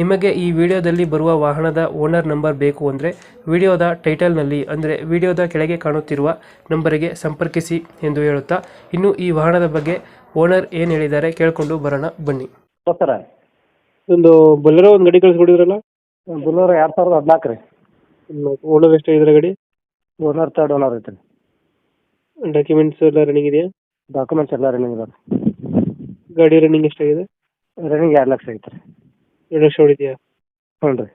ನಿಮಗೆ ಈ ವಿಡಿಯೋದಲ್ಲಿ ಬರುವ ವಾಹನದ ಓನರ್ ನಂಬರ್ ಬೇಕು ಅಂದರೆ ವಿಡಿಯೋದ ಟೈಟಲ್ನಲ್ಲಿ ಅಂದರೆ ವಿಡಿಯೋದ ಕೆಳಗೆ ಕಾಣುತ್ತಿರುವ ನಂಬರಿಗೆ ಸಂಪರ್ಕಿಸಿ ಎಂದು ಹೇಳುತ್ತಾ ಇನ್ನು ಈ ವಾಹನದ ಬಗ್ಗೆ ಓನರ್ ಏನು ಹೇಳಿದ್ದಾರೆ ಕೇಳಿಕೊಂಡು ಬರೋಣ ಬನ್ನಿ. ಸರ ಒಂದು ಬೊಲೆರೋ ಒಂದು ಗಡಿ ಕಳಿಸ್ಕೊಡಿದ್ರಲ್ಲ? ಬುಲೂರು ಎರಡು ಸಾವಿರದ ಹದಿನಾಲ್ಕು ರೀ. ಓನರ್ ಎಷ್ಟು ಇದ್ರ ಗಡಿ? ಓನರ್ ತರ್ಡ್ ಓನರ್ ಐತೆ ರೀ. ಡಾಕ್ಯುಮೆಂಟ್ಸ್ ಎಲ್ಲ ರನ್ನಿಂಗ್ ಇದೆಯಾ? ಡಾಕ್ಯುಮೆಂಟ್ಸ್ ಎಲ್ಲ ರನ್ನಿಂಗ್ ಇದಾವೆ ಗಾಡಿ ರನ್ನಿಂಗ್ ಎಷ್ಟಾಗಿದೆ? ರನ್ನಿಂಗ್ ಎರಡು ಲಕ್ಷ ಐತೆ ರೀ. ಎರಡು ಲಕ್ಷ ಹೊಡಿದೆಯಾ ಹ್ಞೂ ರೀ.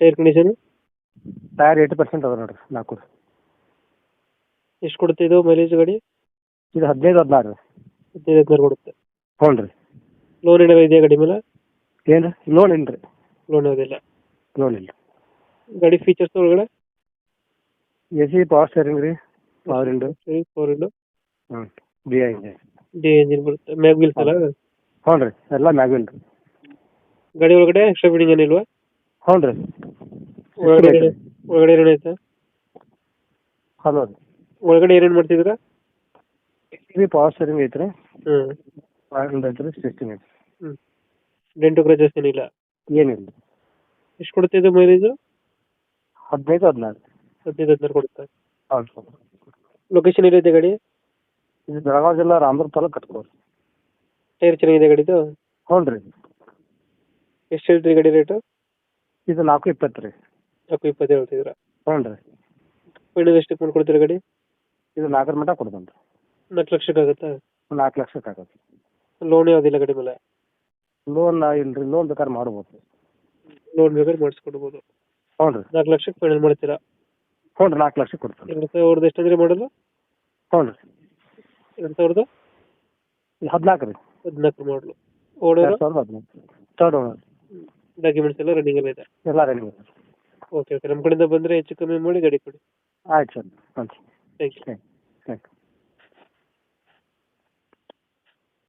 Tyre condition? Tyre eighty percent ಅದ ನೋಡಿರಿ ನಾಲ್ಕು. ಎಷ್ಟು ಕೊಡುತ್ತೆ ಇದು ಮೈಲೇಜ್ ಗಾಡಿ? ಇದು ಹದಿನೈದು ಹದಿನಾರು. ರೀ ಹದಿನೈದು ಹದಿನಾರು ಕೊಡುತ್ತೆ. ಹ್ಞೂ ರೀ. ಲೋನ್ ಏನಾರ ಇದೆಯಾ ಗಾಡಿ ಮೇಲೆ? ಏನು ರೀ? ಲೋನ್ ಇಲ್ಲ ರೀ. ಲೋನ್ ಯಾವುದಿಲ್ಲ ಲೋನ್ ಇಲ್ಲ. ಗಾಡಿ ಫೀಚರ್ಸ್ ಒಳಗಡೆ? ಎ ಸಿ ಪವರ್ ಸ್ಟೇರಿಂಗ್ ರೀ ಪವರ್ ಇಂಡು ಫೋರ್ ಇಂಡು ಹ್ಞೂ ಡಿ ಐ ಇದೆ ಡಿ ಎಂಜಿನ್ ಬರುತ್ತೆ. ಮ್ಯಾಗ್ವಿಲ್ಸ್ ಅಲ್ಲ? ಹ್ಞೂ ರೀ. ಎಲ್ಲ ಮ್ಯಾಗ್ವಿಲ್ ರೀ. ಗಾಡಿ ಒಳಗಡೆ ಎಕ್ಸ್ಟ್ರಾ ಬಿಡಿಂಗ್ ಏನಿಲ್ವಾ ಹ್ಞೂ ರೀ. ಒಳಗಡೆ ಏನ್- ಒಳಗಡೆ ಏನೇನು ಐತೆ? ಹಲೋ ರೀ. ಒಳಗಡೆ ಏನೇನು ಮಾಡ್ತಿದ್ರ ಟಿವಿ ಪವರ್ ಸ್ಟೇರಿಂಗ್ ಐತೆ ರೀ ಹ್ಞೂ ಪವರ್ ಐತ್ರಿ ಐತೆ ರೀ ಸಿಸ್ಟಿಂಗ್ ಐತೆ ಹ್ಞೂ ಡೆಂಟು ಕ್ರಚಸ್ ಏನಿಲ್ಲ ಏನಿಲ್ಲ ಎಷ್ಟು ಕೊಡ್ತಿದ್ದು ಮೈಲೇಜ್ ಮೈಲೇಜು ಹದಿನೈದು ಹದಿನಾರು. ಹದಿನೈದು ಹದಿನಾರು ಕೊಡುತ್ತೆ? ಹೌದು ಲೊಕೇಶನ್ ಎಲ್ಲಿದೆ ಗಾಡಿ? ಇದು ಬೆಳಗಾವಿ ಜಿಲ್ಲಾ ರಾಮದುರ್ಗ ತಾಲೂಕು ಕಟ್ಕೋರಿ. ಟೈರ್ ಚೆನ್ನಾಗಿದೆ ಗಾಡಿದು? ಹ್ಞೂ ರೀ. ಎಷ್ಟು ಹೇಳ್ತೀರಿ ಗಾಡಿ ರೇಟು ಇದು ನಾಲ್ಕು ಇಪ್ಪತ್ತು ರೀ. ನಾಲ್ಕು ಇಪ್ಪತ್ತು ಹೇಳ್ತಿದ್ದೀರಾ? ಹ್ಞೂ ರೀ ಫೈನಲ್ ಎಷ್ಟಕ್ಕೆ ಮಾಡ್ಕೊಡ್ತೀರಾ ಗಾಡಿ? ಇದು ನಾಲ್ಕರ ಮಟ್ಟ ಕೊಡ್ತೇನೆ ನಾಲ್ಕು ಲಕ್ಷಕ್ಕೆ ಆಗುತ್ತಾ? ರೀ ನಾಲ್ಕು ಲಕ್ಷಕ್ಕೆ ಆಗುತ್ತೆ. ಲೋನ್ ಯಾವುದಿಲ್ಲ ಗಾಡಿ ಮೇಲೆ? ಲೋನ್ ಇಲ್ರಿ ರೀ ಲೋನ್ ಬೇಕಾದ್ರೆ ಮಾಡ್ಬೋದು. ಲೋನ್ ಬೇಕಾದ್ರೆ ಮಾಡಿಸ್ಕೊಡ್ಬೋದು. ಹ್ಞೂ ರೀ ನಾಲ್ಕು ಲಕ್ಷಕ್ಕೆ ಫೈನಲ್ ಮಾಡ್ತೀರಾ? ಹ್ಞೂ ರೀ ನಾಲ್ಕು ಲಕ್ಷಕ್ಕೆ ಕೊಡ್ತೇನೆ ಎರಡು ಸಾವಿರದ ಎಷ್ಟು ಅಂದ್ರೆ ಮಾಡಲು ಹ್ಞೂ ರೀ ಎರಡು ಸಾವಿರದ? ಹದಿನಾಲ್ಕು ರೀ. ಹದಿನಾಲ್ಕು ಮಾಡಲು ಓಡೋರು ಎರಡು ಸಾವಿರದ ಹದಿನಾಲ್ಕು. ತರ್ಡ್ ಓನರ್ ಡಾಕ್ಯುಮೆಂಟ್ಸ್ ಎಲ್ಲ ರನ್ನಿಂಗ್ ಎಲ್ಲ ಇದೆ. ಎಲ್ಲ ರನ್ನಿಂಗ್ ಓಕೆ ಓಕೆ ನಮ್ಮ ಕಡೆಯಿಂದ ಬಂದರೆ ಹೆಚ್ಚು ಕಮ್ಮಿ ಮಾಡಿ ಗಾಡಿ ಕೊಡಿ. ಆಯ್ತು sir. Thank you thank you